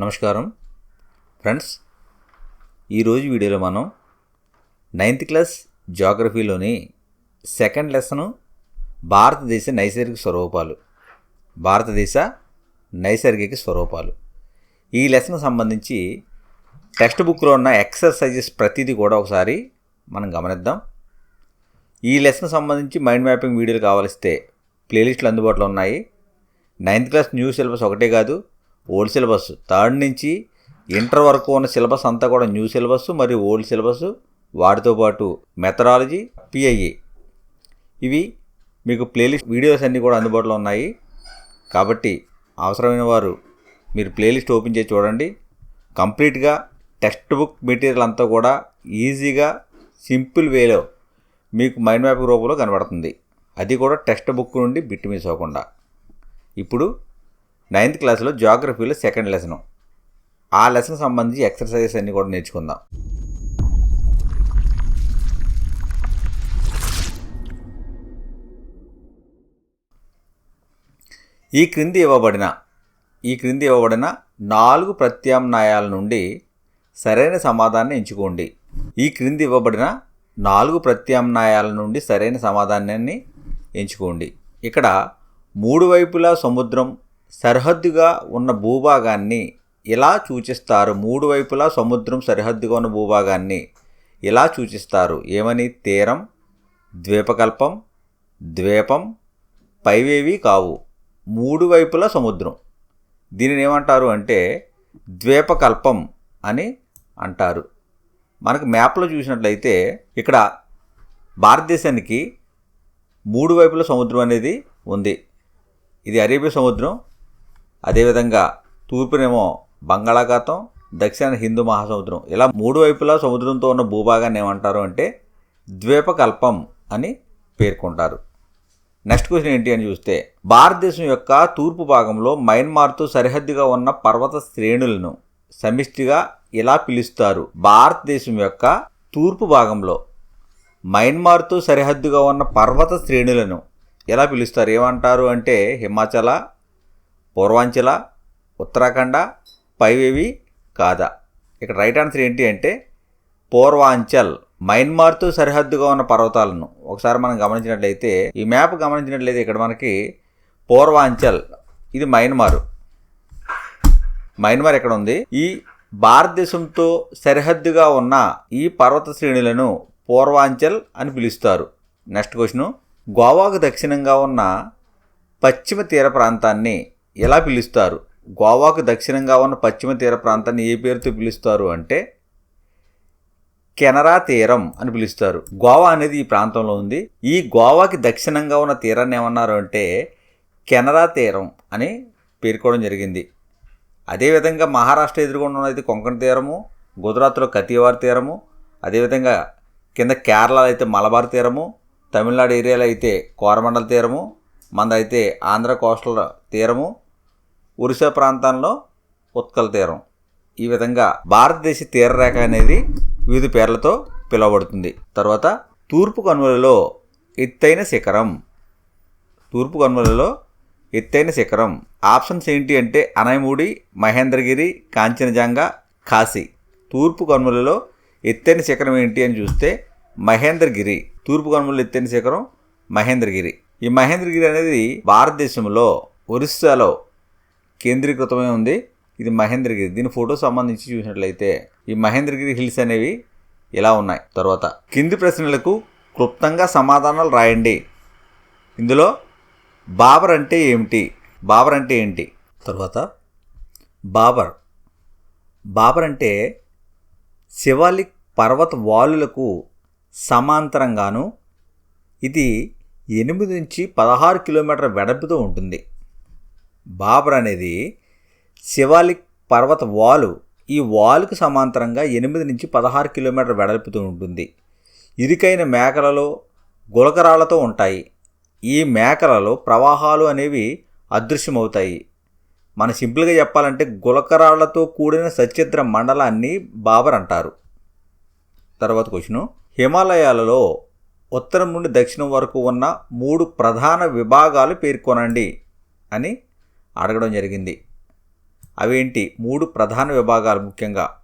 నమస్కారం. ఫ్రెండ్స్ ఈరోజు వీడియోలో మనం నైన్త్ క్లాస్ జాగ్రఫీలోని సెకండ్ లెసను భారతదేశ నైసర్గిక స్వరూపాలు భారతదేశ నైసర్గిక స్వరూపాలు. ఈ లెసన్ సంబంధించి టెక్స్ట్ బుక్లో ఉన్న ఎక్సర్సైజెస్ ప్రతిదీ కూడా ఒకసారి మనం గమనిద్దాం. ఈ లెసన్ సంబంధించి మైండ్ మ్యాపింగ్ వీడియోలు కావలిస్తే ప్లేలిస్టులు అందుబాటులో ఉన్నాయి. నైన్త్ క్లాస్ న్యూ సిలబస్ ఒకటే కాదు ఓల్డ్ సిలబస్. థర్డ్ నుంచి ఇంటర్ వరకు ఉన్న సిలబస్ అంతా కూడా న్యూ సిలబస్ మరియు ఓల్డ్ సిలబస్. వాటితో పాటు మెథడాలజీ పిఐఏ. ఇవి మీకు ప్లేలిస్ట్ వీడియోస్ అన్నీ కూడా అందుబాటులో ఉన్నాయి. కాబట్టి అవసరమైన వారు మీరు ప్లేలిస్ట్ ఓపెన్ చేసి చూడండి. కంప్లీట్గా టెక్స్ట్ బుక్ మెటీరియల్ అంతా కూడా ఈజీగా సింపుల్ వేలో మీకు మైండ్ మ్యాప్ రూపంలో కనబడుతుంది. అది కూడా టెక్స్ట్ బుక్ నుండి బిట్ మిస్ అవ్వకుండా ఇప్పుడు నైన్త్ క్లాస్లో జాగ్రఫీలో సెకండ్ లెసన్. ఆ లెసన్ సంబంధించి ఎక్సర్సైజెస్ అన్నీ కూడా నేర్చుకుందాం. ఈ క్రింది ఇవ్వబడిన ఈ క్రింది ఇవ్వబడిన నాలుగు ప్రత్యామ్నాయాల నుండి సరైన సమాధానాన్ని ఎంచుకోండి. ఈ క్రింది ఇవ్వబడిన నాలుగు ప్రత్యామ్నాయాల నుండి సరైన సమాధానాన్ని ఎంచుకోండి. ఇక్కడ మూడు వైపులా సముద్రం సరిహద్దుగా ఉన్న భూభాగాన్ని ఇలా సూచిస్తారు. మూడు వైపులా సముద్రం సరిహద్దుగా ఉన్న భూభాగాన్ని ఇలా సూచిస్తారు. ఏమని? తీరం ద్వీపకల్పం ద్వీపం పైవేవి కావు. మూడు వైపులా సముద్రం. దీనిని ఏమంటారు అంటే ద్వీపకల్పం అని అంటారు. మనకు మ్యాప్లో చూసినట్లయితే ఇక్కడ భారతదేశానికి మూడు వైపుల సముద్రం అనేది ఉంది. ఇది అరేబియా సముద్రం అదేవిధంగా తూర్పునేమో బంగాళాఖాతం దక్షిణ హిందూ మహాసముద్రం. ఇలా మూడు వైపులా సముద్రంతో ఉన్న భూభాగాన్ని ఏమంటారు అంటే ద్వీపకల్పం అని పేర్కొంటారు. నెక్స్ట్ క్వశ్చన్ ఏంటి అని చూస్తే భారతదేశం యొక్క తూర్పు భాగంలో మయన్మార్తో సరిహద్దుగా ఉన్న పర్వత శ్రేణులను సమిష్టిగా ఇలా పిలుస్తారు? భారతదేశం యొక్క తూర్పు భాగంలో మయన్మార్తో సరిహద్దుగా ఉన్న పర్వత శ్రేణులను ఎలా పిలుస్తారు? ఏమంటారు అంటే హిమాచల పూర్వాంచల ఉత్తరాఖండ పైవేవి కాదా? ఇక్కడ రైట్ ఆన్సర్ ఏంటి అంటే పూర్వాంచల్ మయన్మార్తో సరిహద్దుగా ఉన్న పర్వతాలను. ఒకసారి మనం గమనించినట్లయితే ఈ మ్యాప్ గమనించినట్లయితే ఇక్కడ మనకి పూర్వాంచల్ ఇది మయన్మారు మయన్మార్ ఎక్కడ ఉంది? ఈ భారతదేశంతో సరిహద్దుగా ఉన్న ఈ పర్వత శ్రేణులను పూర్వాంచల్ అని పిలుస్తారు. నెక్స్ట్ క్వశ్చను గోవాకు దక్షిణంగా ఉన్న పశ్చిమ తీర ప్రాంతాన్ని ఎలా పిలుస్తారు? గోవాకు దక్షిణంగా ఉన్న పశ్చిమ తీర ప్రాంతాన్ని ఏ పేరుతో పిలుస్తారు అంటే కెనరా తీరం అని పిలుస్తారు. గోవా అనేది ఈ ప్రాంతంలో ఉంది. ఈ గోవాకి దక్షిణంగా ఉన్న తీరాన్ని ఏమన్నారు అంటే కెనరా తీరం అని పేర్కోవడం జరిగింది. అదేవిధంగా మహారాష్ట్ర ఎదుర్కొండ ఉన్నది కొంకణ తీరము గుజరాత్లో కతియవార్ తీరము అదేవిధంగా కింద కేరళ అయితే మలబార్ తీరము తమిళనాడు ఏరియాలో అయితే కోరమండల తీరము మందైతే ఆంధ్ర కోస్టల్ తీరము ఒరిస్సా ప్రాంతంలో ఉత్కల తీరం. ఈ విధంగా భారతదేశ తీరరేఖ అనేది వివిధ పేర్లతో పిలువబడుతుంది. తర్వాత తూర్పు కనుమలలో ఎత్తైన శిఖరం. తూర్పు కనుమలలో ఎత్తైన శిఖరం. ఆప్షన్స్ ఏంటి అంటే అనయముడి మహేంద్రగిరి కాంచనజంగా కాశీ. తూర్పు కనుమలలో ఎత్తైన శిఖరం ఏంటి అని చూస్తే మహేంద్రగిరి. తూర్పు కనుమలలో ఎత్తైన శిఖరం మహేంద్రగిరి. ఈ మహేంద్రగిరి అనేది భారతదేశంలో ఒరిస్సాలో కేంద్రీకృతమై ఉంది. ఇది మహేంద్రగిరి. దీని ఫోటో సంబంధించి చూసినట్లయితే ఈ మహేంద్రగిరి హిల్స్ అనేవి ఇలా ఉన్నాయి? తర్వాత. కింది ప్రశ్నలకు క్లుప్తంగా సమాధానాలు రాయండి. ఇందులో బాబర్ అంటే ఏమిటి? బాబర్ అంటే ఏంటి? తర్వాత. బాబర్. బాబర్ అంటే శివాలిక్ పర్వత వాలులకు సమాంతరంగాను ఇది ఎనిమిది నుంచి పదహారు కిలోమీటర్ల వెడల్పుతో ఉంటుంది. బాబర్ అనేది శివాలిక్ పర్వత వాలు. ఈ వాలుకు సమాంతరంగా ఎనిమిది నుంచి పదహారు కిలోమీటర్ వెడల్పుతూ ఉంటుంది. ఇరుకైన మేకలలో గులకరాళ్ళతో ఉంటాయి. ఈ మేకలలో ప్రవాహాలు అనేవి అదృశ్యమవుతాయి. మన సింపుల్గా చెప్పాలంటే గులకరాళ్ళతో కూడిన సచ్చిద్ర మండలాన్ని బాబర్ అంటారు. తర్వాత క్వశ్చను. హిమాలయాలలో ఉత్తరం నుండి దక్షిణం వరకు ఉన్న మూడు ప్రధాన విభాగాలు పేర్కొనండి అని అడగడం జరిగింది. అవేంటి మూడు ప్రధాన విభాగాలు ముఖ్యంగా.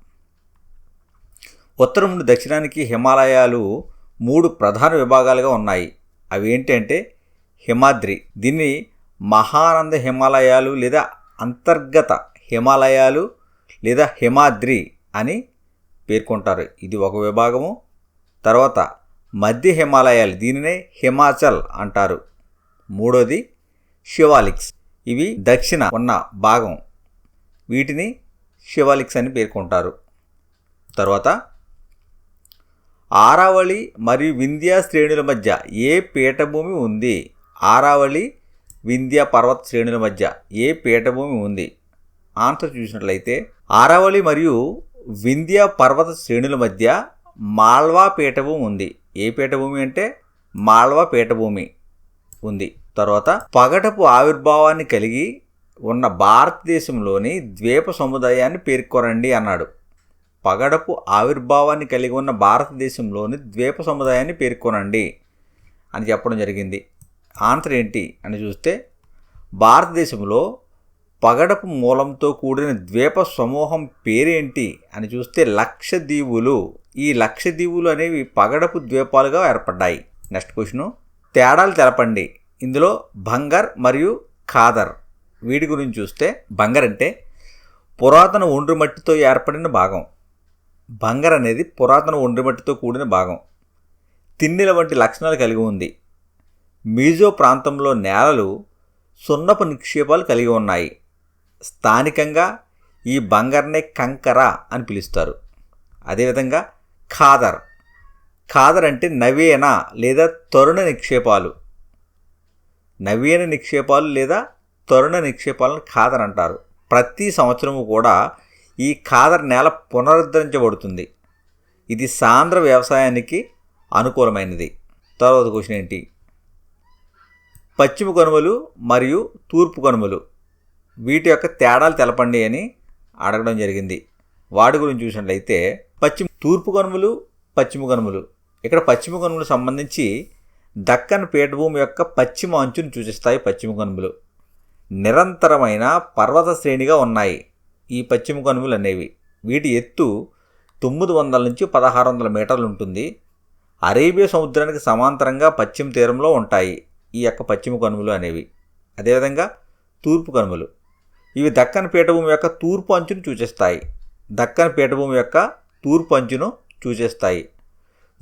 ఉత్తరం నుండి దక్షిణానికి హిమాలయాలు మూడు ప్రధాన విభాగాలుగా ఉన్నాయి. అవి ఏంటంటే హిమాద్రి. దీన్ని మహానంద హిమాలయాలు లేదా అంతర్గత హిమాలయాలు లేదా హిమాద్రి అని పేర్కొంటారు. ఇది ఒక విభాగము. తర్వాత మధ్య హిమాలయాలు దీనినే హిమాచల్ అంటారు. మూడోది శివాలిక్స్. ఇవి దక్షిణ ఉన్న భాగం. వీటిని శివాలిక్స్ అని పేర్కొంటారు. తర్వాత ఆరావళి మరియు వింధ్యా శ్రేణుల మధ్య ఏ పీఠభూమి ఉంది? ఆరావళి వింధ్యా పర్వత శ్రేణుల మధ్య ఏ పీఠభూమి ఉంది? ఆన్సర్ చూసినట్లయితే ఆరావళి మరియు వింధ్యా పర్వత శ్రేణుల మధ్య మాల్వా పీఠభూమి ఉంది. ఏ పీఠభూమి అంటే మాల్వా పీఠభూమి ఉంది. తర్వాత పగటపు ఆవిర్భావాన్ని కలిగి ఉన్న భారతదేశంలోని ద్వీప సముదాయాన్ని పేర్కొనండి అన్నాడు. పగడపు ఆవిర్భావాన్ని కలిగి ఉన్న భారతదేశంలోని ద్వీప సముదాయాన్ని పేర్కొనండి అని చెప్పడం జరిగింది. ఆన్సర్ ఏంటి అని చూస్తే భారతదేశంలో పగడపు మూలంతో కూడిన ద్వీప సమూహం పేరేంటి అని చూస్తే లక్షద్వీపులు. ఈ లక్షద్వీపులు అనేవి పగడపు ద్వీపాలుగా ఏర్పడ్డాయి. నెక్స్ట్ క్వశ్చను తేడాలు తెలపండి. ఇందులో బంగర్ మరియు ఖాదర్. వీటి గురించి చూస్తే బంగర్ అంటే పురాతన ఒండ్రు మట్టితో ఏర్పడిన భాగం. బంగర్ అనేది పురాతన ఒండ్రు మట్టితో కూడిన భాగం. తిన్నెల వంటి లక్షణాలు కలిగి ఉంది. మీజో ప్రాంతంలో నేలలు సున్నపు నిక్షేపాలు కలిగి ఉన్నాయి. స్థానికంగా ఈ బంగర్నే కంకర అని పిలుస్తారు. అదేవిధంగా ఖాదర్. ఖాదర్ అంటే నవీన లేదా తరుణ నిక్షేపాలు. నవీన నిక్షేపాలు లేదా తరుణ నిక్షేపాలను ఖాదర్ అంటారు. ప్రతి సంవత్సరము కూడా ఈ ఖాదర్ నేల పునరుద్ధరించబడుతుంది. ఇది సాంద్ర వ్యవసాయానికి అనుకూలమైనది. తర్వాత క్వశ్చన్ ఏంటి? పశ్చిమ కనుమలు మరియు తూర్పు కనుమలు వీటి యొక్క తేడాలు తెలపండి అని అడగడం జరిగింది. వాటి గురించి చూసినట్లయితే పశ్చిమ తూర్పు కనుమలు పశ్చిమ కనుమలు. ఇక్కడ పశ్చిమ కనుమలు సంబంధించి దక్కన్ పీఠభూమి యొక్క పశ్చిమ అంచును సూచిస్తాయి పశ్చిమ కనుమలు. నిరంతరమైన పర్వత శ్రేణిగా ఉన్నాయి ఈ పశ్చిమ కనుమలు అనేవి. వీటి ఎత్తు తొమ్మిది వందల నుంచి పదహారు వందల మీటర్లు ఉంటుంది. అరేబియా సముద్రానికి సమాంతరంగా పశ్చిమ తీరంలో ఉంటాయి ఈ యొక్క పశ్చిమ కనుమలు అనేవి. అదేవిధంగా తూర్పు కనుమలు. ఇవి దక్కన్ పీఠభూమి యొక్క తూర్పు అంచును సూచిస్తాయి. దక్కన్ పీఠభూమి యొక్క తూర్పు అంచును సూచిస్తాయి.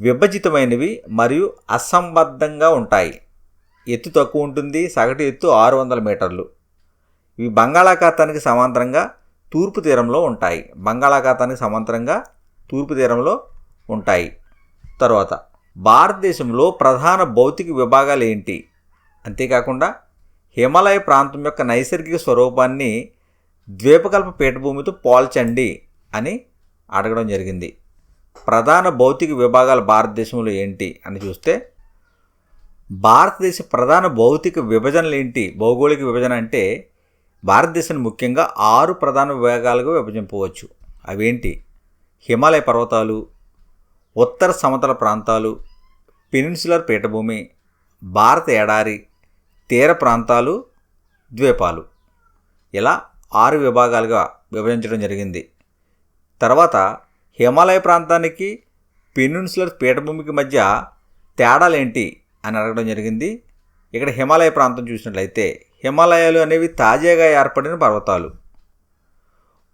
విభజితమైనవి మరియు అసంబద్ధంగా ఉంటాయి. ఎత్తు తక్కువ ఉంటుంది సగటు ఎత్తు ఆరు వందల మీటర్లు. ఇవి బంగాళాఖాతానికి సమాంతరంగా తూర్పు తీరంలో ఉంటాయి. బంగాళాఖాతానికి సమాంతరంగా తూర్పు తీరంలో ఉంటాయి. తర్వాత భారతదేశంలో ప్రధాన భౌతిక విభాగాలు ఏంటి? అంతేకాకుండా హిమాలయ ప్రాంతం యొక్క నైసర్గిక స్వరూపాన్ని ద్వీపకల్ప పీఠభూమితో పోల్చండి అని అడగడం జరిగింది. ప్రధాన భౌతిక విభాగాలు భారతదేశంలో ఏంటి అని చూస్తే భారతదేశ ప్రధాన భౌతిక విభజనలు ఏంటి? భౌగోళిక విభజన అంటే భారతదేశాన్ని ముఖ్యంగా ఆరు ప్రధాన విభాగాలుగా విభజింపవచ్చు. అవేంటి? హిమాలయ పర్వతాలు ఉత్తర సమతల ప్రాంతాలు పెనిన్సులర్ పీఠభూమి భారత ఎడారి తీర ప్రాంతాలు ద్వీపాలు. ఇలా ఆరు విభాగాలుగా విభజించడం జరిగింది. తర్వాత హిమాలయ ప్రాంతానికి పెనిన్సులర్ పీఠభూమికి మధ్య తేడాలేంటి అని అడగడం జరిగింది. ఇక్కడ హిమాలయ ప్రాంతం చూసినట్లయితే హిమాలయాలు అనేవి తాజాగా ఏర్పడిన పర్వతాలు.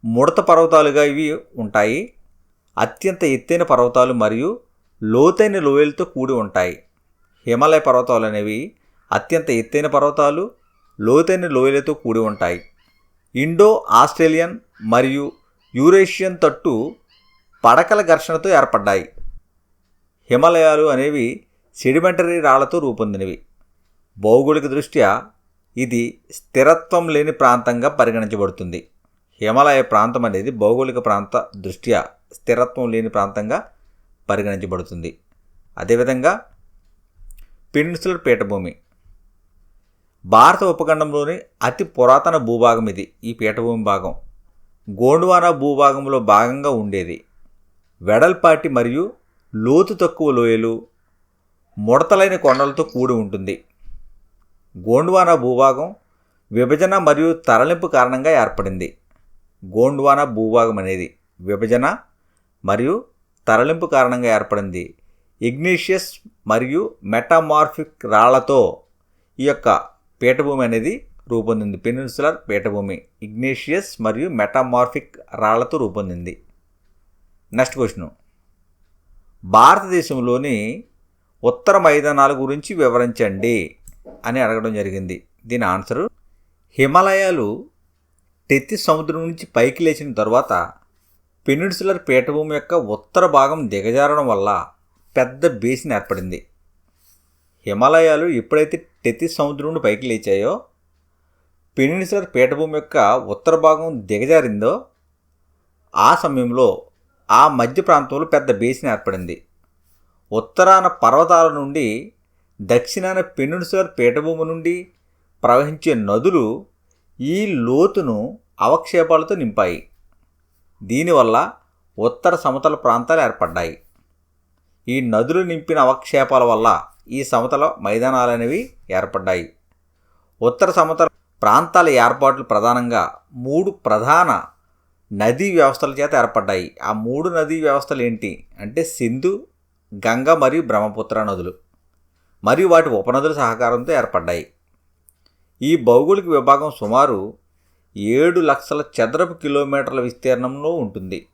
ముడత పర్వతాలుగా ఇవి ఉంటాయి. అత్యంత ఎత్తైన పర్వతాలు మరియు లోతైన లోయలతో కూడి ఉంటాయి. హిమాలయ పర్వతాలు అనేవి అత్యంత ఎత్తైన పర్వతాలు లోతైన లోయలతో కూడి ఉంటాయి. ఇండో ఆస్ట్రేలియన్ మరియు యూరేషియన్ తట్టు పడకల ఘర్షణతో ఏర్పడ్డాయి. హిమాలయాలు అనేవి సెడిమెంటరీ రాళ్ళతో రూపొందినవి. భౌగోళిక దృష్ట్యా ఇది స్థిరత్వం లేని ప్రాంతంగా పరిగణించబడుతుంది. హిమాలయ ప్రాంతం అనేది భౌగోళిక ప్రాంత దృష్ట్యా స్థిరత్వం లేని ప్రాంతంగా పరిగణించబడుతుంది. అదేవిధంగా పెనిన్సులర్ పీఠభూమి. భారత ఉపఖండంలోని అతి పురాతన భూభాగం ఇది. ఈ పీఠభూమి భాగం గోండ్వానా భూభాగంలో భాగంగా ఉండేది. వెడల్పాటి మరియు లోతు తక్కువ లోయలు ముడతలైన కొండలతో కూడి ఉంటుంది. గోండ్వానా భూభాగం విభజన మరియు తరలింపు కారణంగా ఏర్పడింది. గోండ్వానా భూభాగం అనేది విభజన మరియు తరలింపు కారణంగా ఏర్పడింది. ఇగ్నీషియస్ మరియు మెటామార్ఫిక్ రాళ్ళతో ఈ యొక్క పీఠభూమి అనేది రూపొందింది. పెనిన్సులర్ పీఠభూమి ఇగ్నేషియస్ మరియు మెటామార్ఫిక్ రాళ్ళతో రూపొందింది. Next question. భారతదేశంలోని ఉత్తర మైదానాల గురించి వివరించండి అని అడగడం జరిగింది. దీని ఆన్సరు హిమాలయాలు టెత్తి సముద్రం నుంచి పైకి లేచిన తర్వాత పెనిన్సులర్ పీఠభూమి యొక్క ఉత్తర భాగం దిగజారడం వల్ల పెద్ద బేసిన్ ఏర్పడింది. హిమాలయాలు ఎప్పుడైతే టెతిస్ సముద్రం నుండి పైకి లేచాయో పెనిన్సులర్ పీఠభూమి యొక్క ఉత్తర భాగం దిగజారిందో ఆ సమయంలో ఆ మధ్య ప్రాంతంలో పెద్ద బేసిన్ ఏర్పడింది. ఉత్తరాన పర్వతాల నుండి దక్షిణాన పెనిన్సులర్ పీఠభూమి నుండి ప్రవహించే నదులు ఈ లోతును అవక్షేపాలతో నింపాయి. దీనివల్ల ఉత్తర సమతల ప్రాంతాలు ఏర్పడ్డాయి. ఈ నదులు నింపిన అవక్షేపాల వల్ల ఈ సమతల మైదానాలు అనేవి ఏర్పడ్డాయి. ఉత్తర సమతల ప్రాంతాల ఏర్పాట్లు ప్రధానంగా మూడు ప్రధాన నదీ వ్యవస్థల చేత ఏర్పడ్డాయి. ఆ మూడు నదీ వ్యవస్థలు ఏంటి? అంటే సింధు గంగ మరియు బ్రహ్మపుత్ర నదులు. మరియు వాటి ఉపనదుల సహకారంతో ఏర్పడ్డాయి. ఈ భౌగోళిక విభాగం సుమారు ఏడు లక్షల చదరపు కిలోమీటర్ల విస్తీర్ణంలో ఉంటుంది.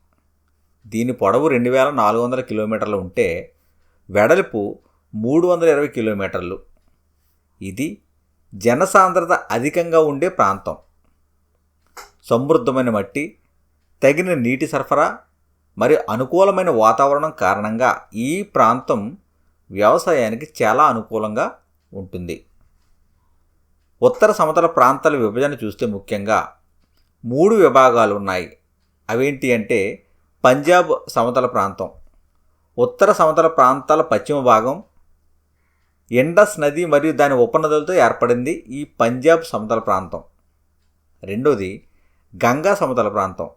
దీని పొడవు రెండు వేల నాలుగు వందల కిలోమీటర్లు ఉంటే వెడల్పు మూడు వందల ఇరవై కిలోమీటర్లు. ఇది జనసాంద్రత అధికంగా ఉండే ప్రాంతం. సమృద్ధమైన మట్టి తగిన నీటి సరఫరా మరియు అనుకూలమైన వాతావరణం కారణంగా ఈ ప్రాంతం వ్యవసాయానికి చాలా అనుకూలంగా ఉంటుంది. ఉత్తర సమతల ప్రాంతాల విభజన చూస్తే ముఖ్యంగా మూడు విభాగాలు ఉన్నాయి. అవేంటి అంటే పంజాబ్ సమతల ప్రాంతం ఉత్తర సమతల ప్రాంతాల పశ్చిమ భాగం ఇండస్ నది మరియు దాని ఉపనదులతో ఏర్పడింది ఈ పంజాబ్ సమతల ప్రాంతం. రెండోది గంగా సమతల ప్రాంతం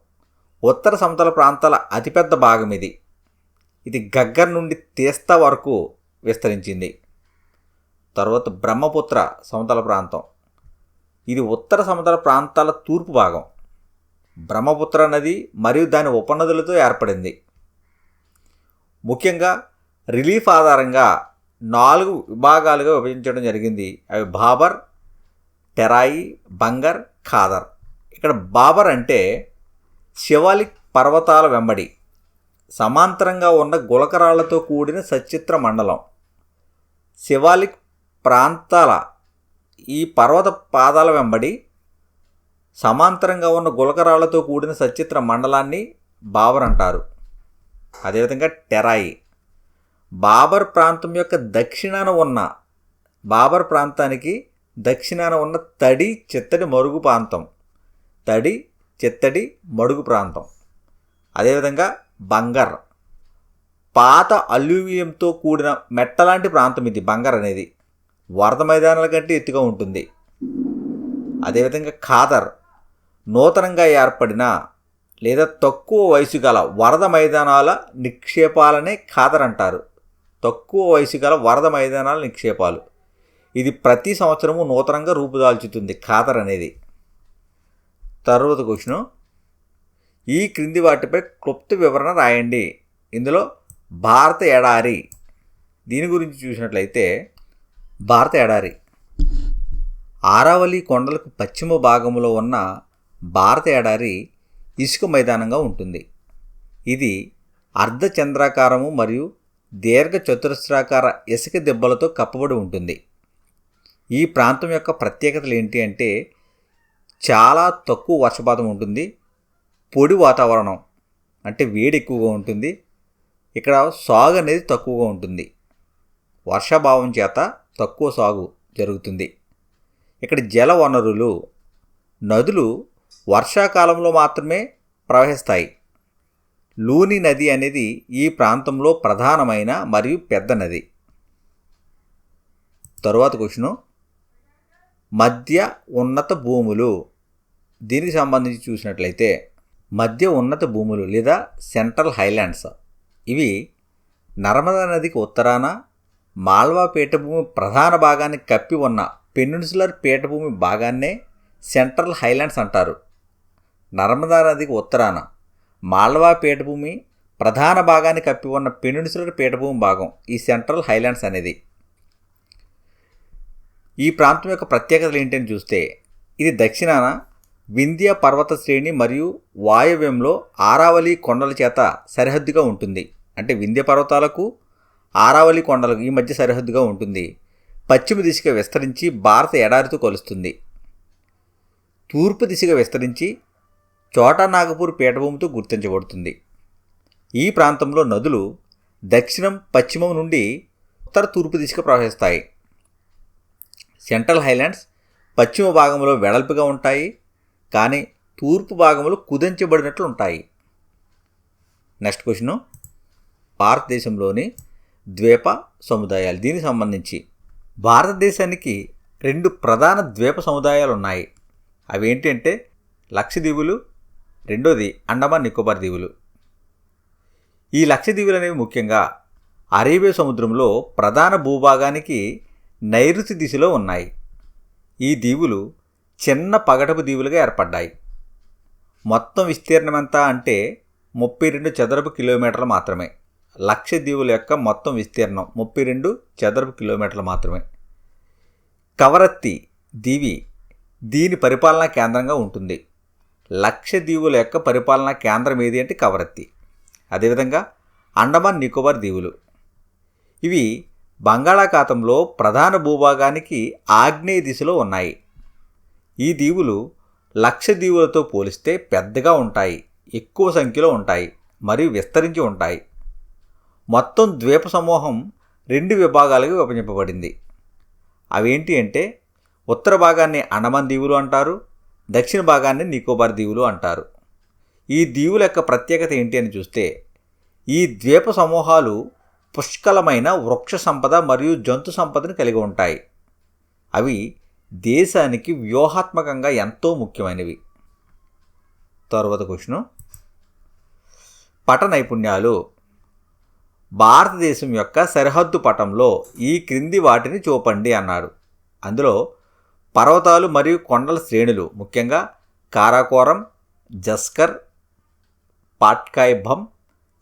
ఉత్తర సమతల ప్రాంతాల అతిపెద్ద భాగం ఇది. ఇది గగ్గర్ నుండి తీస్తా వరకు విస్తరించింది. తర్వాత బ్రహ్మపుత్ర సమతల ప్రాంతం. ఇది ఉత్తర సమతల ప్రాంతాల తూర్పు భాగం. బ్రహ్మపుత్ర నది మరియు దాని ఉపనదులతో ఏర్పడింది. ముఖ్యంగా రిలీఫ్ ఆధారంగా నాలుగు విభాగాలుగా విభజించడం జరిగింది. అవి బాబర్ టెరాయి బంగర్ ఖాదర్. ఇక్కడ బాబర్ అంటే శివాలిక్ పర్వతాల వెంబడి సమాంతరంగా ఉన్న గులకరాళ్ళతో కూడిన సచిత్ర మండలం. శివాలిక్ ప్రాంతాల ఈ పర్వత పాదాల వెంబడి సమాంతరంగా ఉన్న గులకరాళ్ళతో కూడిన సచిత్ర మండలాన్ని బాబర్ అంటారు. అదేవిధంగా టెరాయి. బాబర్ ప్రాంతం యొక్క దక్షిణాన ఉన్న బాబర్ ప్రాంతానికి దక్షిణాన ఉన్న తడి చిత్తడి మరుగు ప్రాంతం. తడి చిత్తడి మడుగు ప్రాంతం. అదేవిధంగా బంగర్. పాత అల్యూమియంతో కూడిన మెట్టలాంటి ప్రాంతం ఇది బంగర్ అనేది. వరద మైదానాల కంటే ఎత్తుగా ఉంటుంది. అదేవిధంగా ఖాదర్. నూతనంగా ఏర్పడిన లేదా తక్కువ వయసు గల వరద మైదానాల నిక్షేపాలనే ఖాదర్ అంటారు. తక్కువ వయసు గల వరద మైదానాల నిక్షేపాలు. ఇది ప్రతి సంవత్సరము నూతనంగా రూపుదాల్చుతుంది ఖాదర్ అనేది. తర్వాత క్వశ్చను. ఈ క్రింది వాటిపై క్లుప్త వివరణ రాయండి. ఇందులో భారత ఎడారి. దీని గురించి చూసినట్లయితే భారత ఎడారి. ఆరావళి కొండలకు పశ్చిమ భాగంలో ఉన్న భారత ఎడారి ఇసుక మైదానంగా ఉంటుంది. ఇది అర్ధచంద్రాకారము మరియు దీర్ఘ చతురస్రాకార ఇసుక దెబ్బలతో కప్పబడి ఉంటుంది. ఈ ప్రాంతం యొక్క ప్రత్యేకతలు ఏంటి అంటే చాలా తక్కువ వర్షపాతం ఉంటుంది. పొడి వాతావరణం అంటే వేడి ఎక్కువగా ఉంటుంది. ఇక్కడ సాగు అనేది తక్కువగా ఉంటుంది. వర్షాభావం చేత తక్కువ సాగు జరుగుతుంది. ఇక్కడ జల వనరులు నదులు వర్షాకాలంలో మాత్రమే ప్రవహిస్తాయి. లూని నది అనేది ఈ ప్రాంతంలో ప్రధానమైన మరియు పెద్ద నది. తరువాత క్వశ్చను. మధ్య ఉన్నత భూములు దీనికి సంబంధించి చూసినట్లయితే మధ్య ఉన్నత భూములు లేదా సెంట్రల్ హైలాండ్స్. ఇవి నర్మదా నదికి ఉత్తరాన మాల్వా పీఠభూమి ప్రధాన భాగాన్ని కప్పి ఉన్న పెనిన్సులర్ పీఠభూమి భాగాన్నే సెంట్రల్ హైలాండ్స్ అంటారు. నర్మదా నదికి ఉత్తరాన మాల్వా పీఠభూమి ప్రధాన భాగాన్ని కప్పి ఉన్న పెనిన్సులర్ పీఠభూమి భాగం ఈ సెంట్రల్ హైలాండ్స్ అనేది. ఈ ప్రాంతం యొక్క ప్రత్యేకతలు ఏంటని చూస్తే ఇది దక్షిణాన వింధ్య పర్వత శ్రేణి మరియు వాయవ్యంలో ఆరావళి కొండల చేత సరిహద్దుగా ఉంటుంది. అంటే వింధ్య పర్వతాలకు ఆరావళి కొండలకు ఈ మధ్య సరిహద్దుగా ఉంటుంది. పశ్చిమ దిశగా విస్తరించి భారత ఎడారితో కలుస్తుంది. తూర్పు దిశగా విస్తరించి చోటా నాగపూర్ పీఠభూమితో గుర్తించబడుతుంది. ఈ ప్రాంతంలో నదులు దక్షిణం పశ్చిమం నుండి ఉత్తర తూర్పు దిశగా ప్రవహిస్తాయి. సెంట్రల్ హైలాండ్స్ పశ్చిమ భాగంలో వెడల్పుగా ఉంటాయి. కానీ తూర్పు భాగంలో కుదించబడినట్లు ఉంటాయి. Next question. భారతదేశంలోని ద్వీప సముదాయాలు. దీనికి సంబంధించి భారతదేశానికి రెండు ప్రధాన ద్వీప సముదాయాలు ఉన్నాయి. అవి ఏంటంటే లక్షద్వీపులు రెండోది అండమాన్ నికోబార్ దీవులు ఈ లక్షద్వీపులు అనేవి ముఖ్యంగా అరేబియా సముద్రంలో ప్రధాన భూభాగానికి నైరుతి దిశలో ఉన్నాయి. ఈ దీవులు చిన్న పగటపు దీవులుగా ఏర్పడ్డాయి. మొత్తం విస్తీర్ణం అంటే ముప్పై రెండు చదరపు కిలోమీటర్లు మాత్రమే. లక్ష దీవుల యొక్క మొత్తం విస్తీర్ణం ముప్పై రెండు చదరపు కిలోమీటర్లు మాత్రమే. కవరత్తి దీవి దీని పరిపాలనా కేంద్రంగా ఉంటుంది. లక్ష దీవుల యొక్క పరిపాలనా కేంద్రం ఏది అంటే కవరత్తి. అదేవిధంగా అండమాన్ నికోబార్ దీవులు. ఇవి బంగాళాఖాతంలో ప్రధాన భూభాగానికి ఆగ్నేయ దిశలో ఉన్నాయి. ఈ దీవులు లక్ష దీవులతో పోలిస్తే పెద్దగా ఉంటాయి ఎక్కువ సంఖ్యలో ఉంటాయి మరియు విస్తరించి ఉంటాయి. మొత్తం ద్వీప సమూహం రెండు విభాగాలుగా విభజింపబడింది. అవేంటి అంటే ఉత్తర భాగాన్ని అండమాన్ దీవులు అంటారు దక్షిణ భాగాన్ని నికోబార్ దీవులు అంటారు. ఈ దీవుల యొక్క ప్రత్యేకత ఏంటి అని చూస్తే ఈ ద్వీప సమూహాలు పుష్కలమైన వృక్ష సంపద మరియు జంతు సంపదను కలిగి ఉంటాయి. అవి దేశానికి వ్యూహాత్మకంగా ఎంతో ముఖ్యమైనవి. తర్వాత క్వశ్చను. పట నైపుణ్యాలు. భారతదేశం యొక్క సరిహద్దు పటంలో ఈ క్రింది వాటిని చూపండి అన్నాడు. అందులో పర్వతాలు మరియు కొండల శ్రేణులు ముఖ్యంగా కారాకోరం జస్కర్ పాట్కాయిభం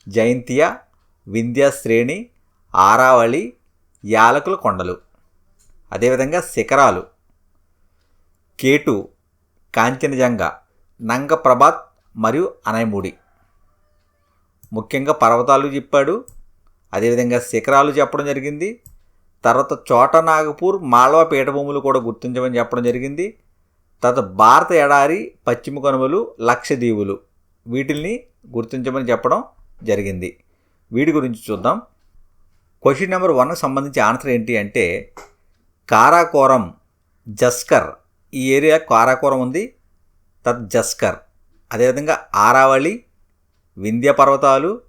జైంతియా వింధ్యా శ్రేణి ఆరావళి యాలకుల కొండలు. అదేవిధంగా శిఖరాలు. కేటు కాంచనజంగా నంగప్రభాత్ మరియు అనయమూడి. ముఖ్యంగా పర్వతాలు చెప్పాడు. అదేవిధంగా శిఖరాలు చెప్పడం జరిగింది. తర్వాత చోట నాగపూర్ మాళవ పీఠభూములు కూడా గుర్తించమని చెప్పడం జరిగింది. తర్వాత భారత ఎడారి పశ్చిమ కనుమలు లక్షద్వీపులు వీటిల్ని గుర్తించమని చెప్పడం జరిగింది. వీటి గురించి చూద్దాం. క్వశ్చన్ నెంబర్ వన్కి సంబంధించి ఆన్సర్ ఏంటి అంటే కారాకోరం జస్కర్ ఈ ఏరియా కారాకోరం ఉంది. తత్ జస్కర్. అదేవిధంగా ఆరావళి వింధ్య పర్వతాలు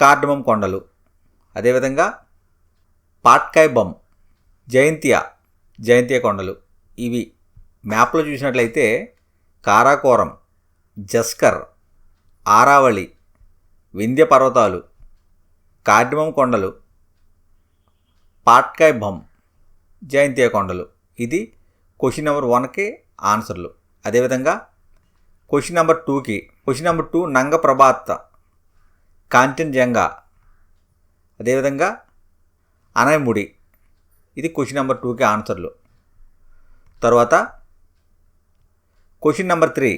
కార్డమం కొండలు. అదేవిధంగా పాట్కాయ్ బొమ్ జయంతియా జయంతియ కొండలు. ఇవి మ్యాప్లో చూసినట్లయితే కారాకోరం జస్కర్ ఆరావళి వింధ్య పర్వతాలు కార్డమం కొండలు పాట్కాయ్ బమ్ జయంతియా కొండలు. ఇది క్వశ్చన్ నెంబర్ వన్కి ఆన్సర్లు. అదేవిధంగా క్వశ్చన్ నెంబర్ టూకి question number two Nanga Parbat Kanchenjunga అదేవిధంగా అనయముడి ఇది క్వశ్చన్ నెంబర్ టూకి ఆన్సర్లు. తర్వాత క్వశ్చన్ నెంబర్ త్రీ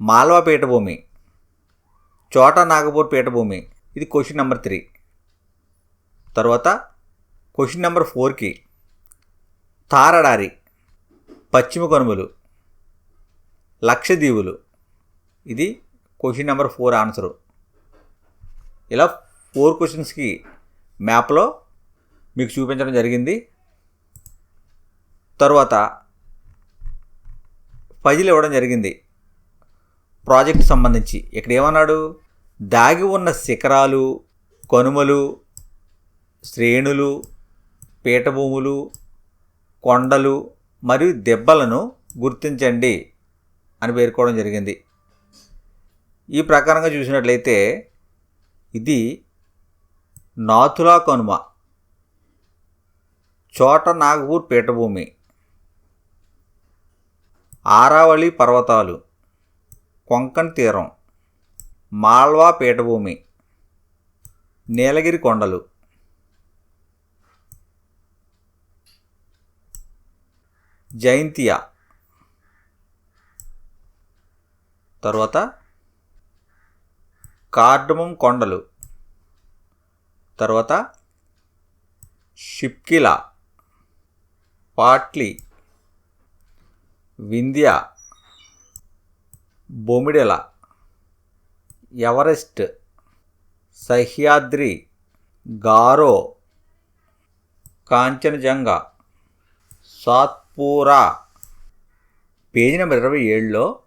మాల్వా పీఠభూమి చోటా నాగపూర్ పీఠభూమి. ఇది క్వశ్చన్ నెంబర్ త్రీ తర్వాత క్వశ్చన్ నెంబర్ ఫోర్కి తారడారి పశ్చిమ కనుమలు లక్షదీవులు ఇది క్వశ్చన్ నెంబర్ ఫోర్ ఆన్సరు ఇలా ఫోర్ క్వశ్చన్స్కి మ్యాప్లో మీకు చూపించడం జరిగింది. తర్వాత పజిల్ ఇవ్వడం జరిగింది. ప్రాజెక్ట్ సంబంధించి. ఇక్కడ ఏమన్నాడు? దాగి ఉన్న శిఖరాలు కనుమలు శ్రేణులు పీఠభూములు కొండలు మరియు దెబ్బలను గుర్తించండి అని పేర్కోవడం జరిగింది. ఈ ప్రకారంగా చూసినట్లయితే ఇది నాథులా కనుమ చోట నాగపూర్ పీఠభూమి ఆరావళి పర్వతాలు కొంకణ్ తీరం మాల్వా పీఠభూమి నీలగిరి కొండలు జైంతియా తర్వాత కార్డమం కొండలు. తర్వాత Shipki La. Patli. Vindhya. Bomdila. Everest. Sahyadri. Garo. Kanchenjunga. Satpura. Page number ఇరవై ఏడులో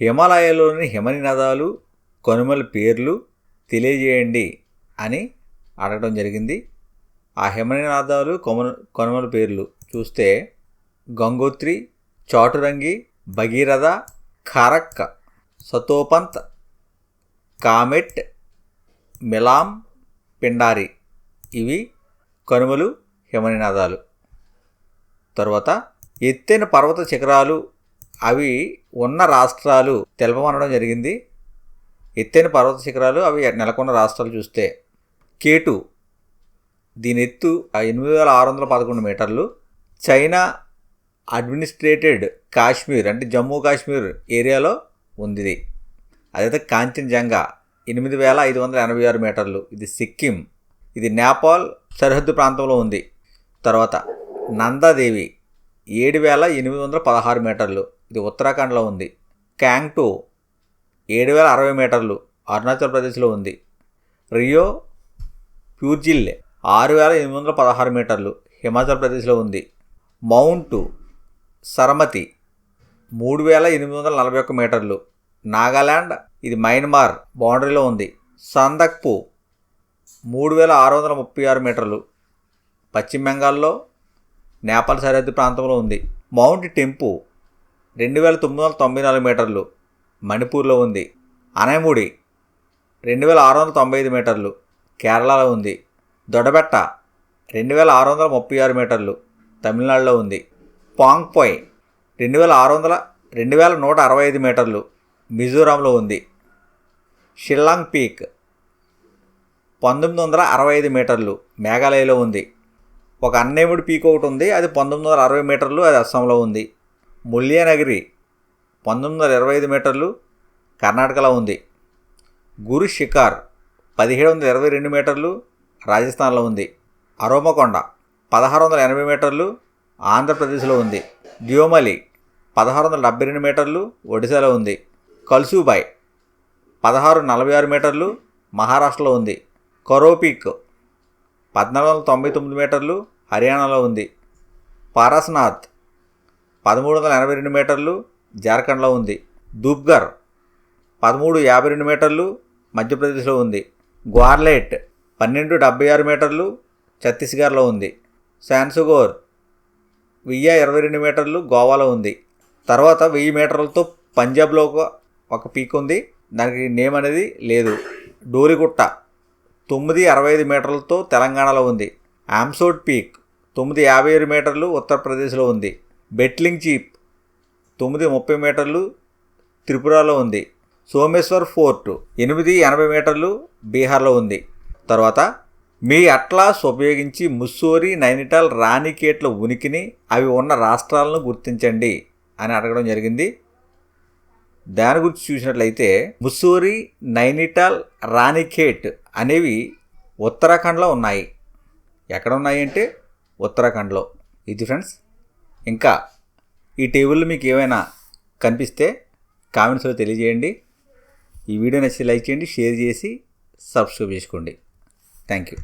హిమాలయాలోని హిమనినదాలు కనుమల పేర్లు తెలియజేయండి అని అడగడం జరిగింది. ఆ హిమనినాదాలు కొమ కనుమల పేర్లు చూస్తే గంగోత్రి చాటురంగి భగీరథ ఖరక్ సతోపంత్ కామెట్ మిలాం పిండారి. ఇవి కనుమలు హిమనినాదాలు. తర్వాత ఎత్తైన పర్వత శిఖరాలు అవి ఉన్న రాష్ట్రాలు తెలపమనడం జరిగింది. ఎత్తైన పర్వత శిఖరాలు అవి నెలకొన్న రాష్ట్రాలు చూస్తే కేటు దీని ఎత్తు ఎనిమిది వేల ఆరు వందల పదకొండు మీటర్లు. చైనా అడ్మినిస్ట్రేటెడ్ కాశ్మీర్ అంటే జమ్మూ కాశ్మీర్ ఏరియాలో ఉంది అదైతే కాంచన్జంగా ఎనిమిది వేల ఐదు వందల ఎనభై ఆరు మీటర్లు. ఇది సిక్కిం. ఇది నేపాల్ సరిహద్దు ప్రాంతంలో ఉంది. తర్వాత నందాదేవి ఏడు వేల ఎనిమిది వందల పదహారు మీటర్లు. ఇది ఉత్తరాఖండ్లో ఉంది. క్యాంగ్టో ఏడు వేల అరవై మీటర్లు అరుణాచల్ ప్రదేశ్లో ఉంది. రియో ప్యూర్జిల్ ఆరు వేల ఎనిమిది వందల పదహారు మీటర్లు హిమాచల్ ప్రదేశ్లో ఉంది. మౌంట్ సరమతి మూడు వేల ఎనిమిది వందల నలభై ఒక్క మీటర్లు. నాగాల్యాండ్ ఇది మయన్మార్ బౌండరీలో ఉంది. సందక్పు మూడు వేల ఆరు వందల ముప్పై ఆరు మీటర్లు. పశ్చిమ బెంగాల్లో నేపాల్ సరిహద్దు ప్రాంతంలో ఉంది. మౌంట్ టెంపు రెండు వేల తొమ్మిది వందల తొంభై నాలుగు మీటర్లు. మణిపూర్లో ఉంది. అనైముడి రెండు వేల ఆరు వందల తొంభై ఐదు మీటర్లు. కేరళలో ఉంది. దొడబెట్ట రెండు వేల ఆరు వందల ముప్పై ఆరు మీటర్లు. తమిళనాడులో ఉంది. పాంగ్పోయ్ రెండు వేల ఆరు వందల రెండు వేల నూట అరవై ఐదు మీటర్లు. మిజోరాంలో ఉంది. షిల్లాంగ్ పీక్ పంతొమ్మిది వందల అరవై ఐదు మీటర్లు. మేఘాలయలో ఉంది. ఒక అన్నేముడి పీక్ ఒకటి ఉంది అది పంతొమ్మిది వందల అరవై మీటర్లు అది అస్సాంలో ఉంది. ముల్యానగిరి పంతొమ్మిది వందల ఇరవై ఐదు మీటర్లు కర్ణాటకలో ఉంది. గురు షికార్ పదిహేడు వందల ఇరవై రెండు మీటర్లు రాజస్థాన్లో ఉంది. అరోమకొండ పదహారు వందల ఎనభై మీటర్లు ఆంధ్రప్రదేశ్లో ఉంది. ద్యోమలి పదహారు వందల డెబ్బై రెండు మీటర్లు ఒడిశాలో ఉంది. కల్సూబాయ్ పదహారు నలభై ఆరు మీటర్లు మహారాష్ట్రలో ఉంది. కరోపీక్ పద్నాలుగు వందల తొంభై తొమ్మిది మీటర్లు హర్యానాలో ఉంది. పారస్నాథ్ పదమూడు వందల ఎనభై రెండు మీటర్లు జార్ఖండ్లో ఉంది. దూబ్గర్ పదమూడు యాభై రెండు మీటర్లు మధ్యప్రదేశ్లో ఉంది. గ్వార్లెట్ పన్నెండు డెబ్బై ఆరు మీటర్లు ఛత్తీస్గఢ్లో ఉంది. శాన్సుగోర్ వెయ్యి ఇరవై రెండు మీటర్లు గోవాలో ఉంది. తర్వాత వెయ్యి మీటర్లతో పంజాబ్లో ఒక ఒక పీక్ ఉంది. దానికి నేమ్ అనేది లేదు. డోరిగుట్ట తొమ్మిది అరవై ఐదు మీటర్లతో తెలంగాణలో ఉంది. ఆమ్సోడ్ పీక్ తొమ్మిది యాభై ఏడు మీటర్లు ఉత్తరప్రదేశ్లో ఉంది. బెట్లింగ్ చీప్ తొమ్మిది ముప్పై మీటర్లు త్రిపురలో ఉంది. సోమేశ్వర్ ఫోర్ట్ ఎనిమిది ఎనభై మీటర్లు బీహార్లో ఉంది. తర్వాత మీ అట్లాస్ ఉపయోగించి ముస్సోరి నైనిటాల్ రాణికేట్ల ఉనికిని అవి ఉన్న రాష్ట్రాలను గుర్తించండి అని అడగడం జరిగింది. దాని గురించి చూసినట్లయితే ముస్సోరి నైనిటాల్ రాణిఖేట్ అనేవి ఉత్తరాఖండ్లో ఉన్నాయి. ఎక్కడ ఉన్నాయంటే ఉత్తరాఖండ్లో. ఇది ఫ్రెండ్స్ ఇంకా ఈ టేబుల్లో మీకు ఏమైనా కనిపిస్తే కామెంట్స్లో తెలియజేయండి. ఈ వీడియో నచ్చితే లైక్ చేయండి షేర్ చేసి సబ్స్క్రైబ్ చేసుకోండి. Thank you